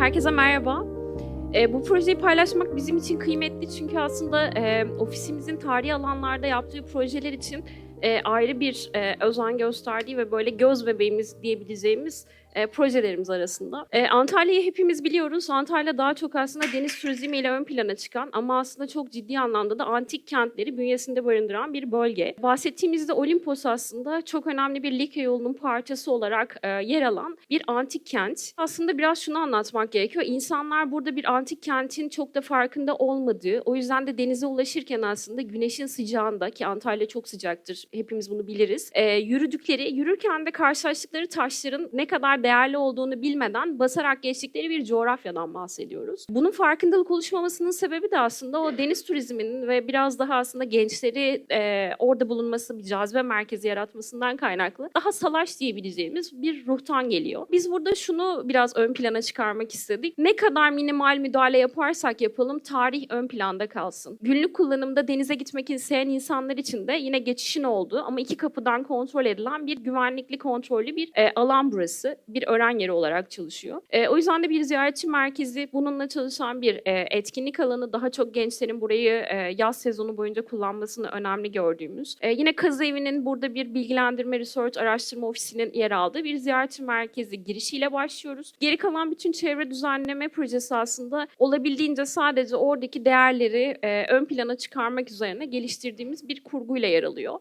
Herkese merhaba. E, bu projeyi paylaşmak bizim için kıymetli çünkü aslında e, ofisimizin tarihi alanlarda yaptığı projeler için e, ayrı bir e, özen gösterdiği ve böyle göz bebeğimiz diyebileceğimiz e, projelerimiz arasında. E, Antalya'yı hepimiz biliyoruz. Antalya daha çok aslında deniz turizmiyle ön plana çıkan ama aslında çok ciddi anlamda da antik kentleri bünyesinde barındıran bir bölge. Bahsettiğimizde Olimpos aslında çok önemli bir Likya yolunun parçası olarak e, yer alan bir antik kent. Aslında biraz şunu anlatmak gerekiyor. İnsanlar burada bir antik kentin çok da farkında olmadığı, o yüzden de denize ulaşırken aslında güneşin sıcağında ki Antalya çok sıcaktır, hepimiz bunu biliriz. e, yürüdükleri, yürürken de karşılaştıkları taşların ne kadar değerli olduğunu bilmeden basarak geçtikleri bir coğrafyadan bahsediyoruz. Bunun farkındalık oluşmamasının sebebi de aslında o deniz turizminin ve biraz daha aslında gençleri e, orada bulunması, bir cazibe merkezi yaratmasından kaynaklı daha salaş diyebileceğimiz bir ruhtan geliyor. Biz burada şunu biraz ön plana çıkarmak istedik. Ne kadar minimal müdahale yaparsak yapalım tarih ön planda kalsın. Günlük kullanımda denize gitmek isteyen insanlar için de yine geçişin olduğu ama iki kapıdan kontrol edilen bir güvenlikli kontrollü bir e, alan burası. Bir öğren yeri olarak çalışıyor. E, o yüzden de bir ziyaretçi merkezi bununla çalışan bir e, etkinlik alanı daha çok gençlerin burayı e, yaz sezonu boyunca kullanmasını önemli gördüğümüz. E, yine Kazı Evi'nin burada bir bilgilendirme research araştırma ofisinin yer aldığı bir ziyaretçi merkezi girişiyle başlıyoruz. Geri kalan bütün çevre düzenleme projesi aslında olabildiğince sadece oradaki değerleri e, ön plana çıkarmak üzerine geliştirdiğimiz bir kurguyla yer alıyor.